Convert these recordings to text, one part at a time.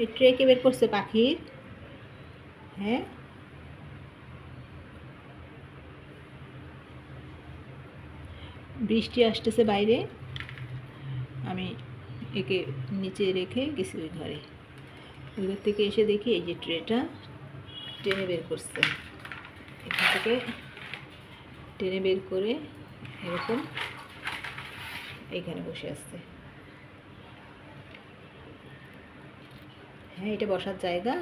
এই ট্রে কে বের করছে পাখির হ্যাঁ। বৃষ্টি আসতেছে বাইরে। আমি একে নিচে রেখে গেছি ওই ঘরে। ওই ঘর থেকে এসে দেখি এই যে ট্রেটা টেনে বের করছে। এখান থেকে টেনে বের করে এরকম এইখানে বসে আসছে। হ্যাঁ এটা বসার জায়গা।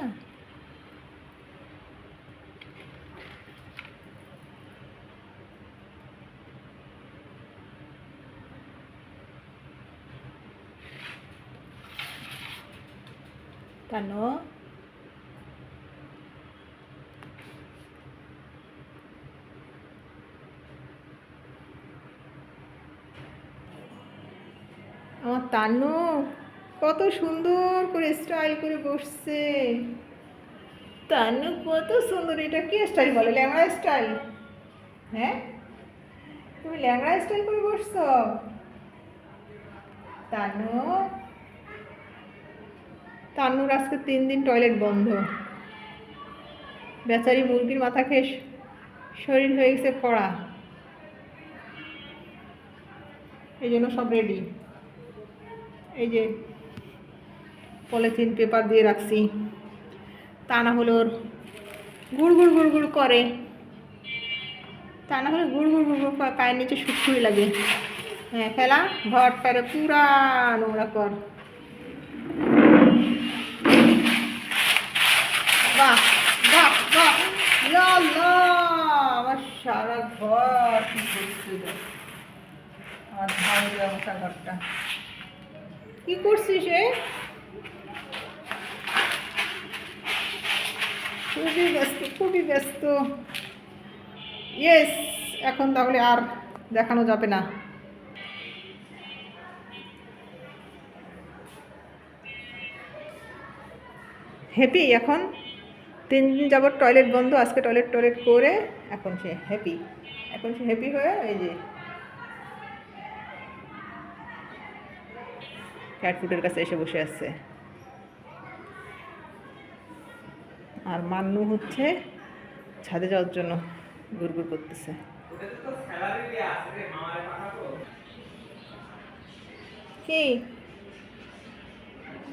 তানো। আমার তানু। কত সুন্দর করে স্টাইল করে বসছে। তানু, কত সুন্দর, এটা কি স্টাইল বলে? ল্যাংড়া স্টাইল হ্যাঁ? তুমি ল্যাংড়া স্টাইল করে বসছ? তানু? তান্নুর আজকে তিন দিন টয়লেট বন্ধ। বেচারি মুরগির মাথা খেয়ে শরীর হয়ে গেছে কড়া। এই জন্য সব রেডি এই যে পলিথিন পেপার দিয়ে রাখছি। তা না হলে ওর গুড় গুড় গুড় গুড় করে। তা না হলে গুড় গুড় গুড় গুড় পায়ের নিচে সুটসুড়ি লাগে। হ্যাঁ খেলা ঘরটারে পুরা নোংরা কর। বাহ বাহ বাহ। আমার সারা ঘর কি করছিল ভালো ঘরটা। কি করছিস খুবই ব্যস্ত খুবই ব্যস্ত। ইয়েস এখন তাহলে আর দেখানো যাবে না। হ্যাপি এখন? তিন দিন যাবত টয়লেট বন্ধ, আজকে টয়লেট টয়লেট করে এখন সে হ্যাপি এখন সে হ্যাপি হয়ে এই যে ক্যাটফুটের কাছে এসে বসে আছে। আর মান্নু হচ্ছে ছাদে যাওয়ার জন্য গুড়গুড় করতেছে কি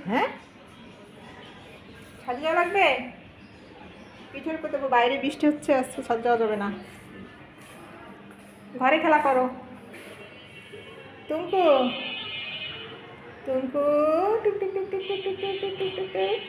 হ্যাঁ ছাদে যাওয়া লাগবে পিঠের করতে বাইরে বৃষ্টি হচ্ছে আজকে ছাদ যাওয়া যাবে না ঘরে খেলা করো টুঙ্কু টুঙ্কু টুক টুক টুক টুক টুক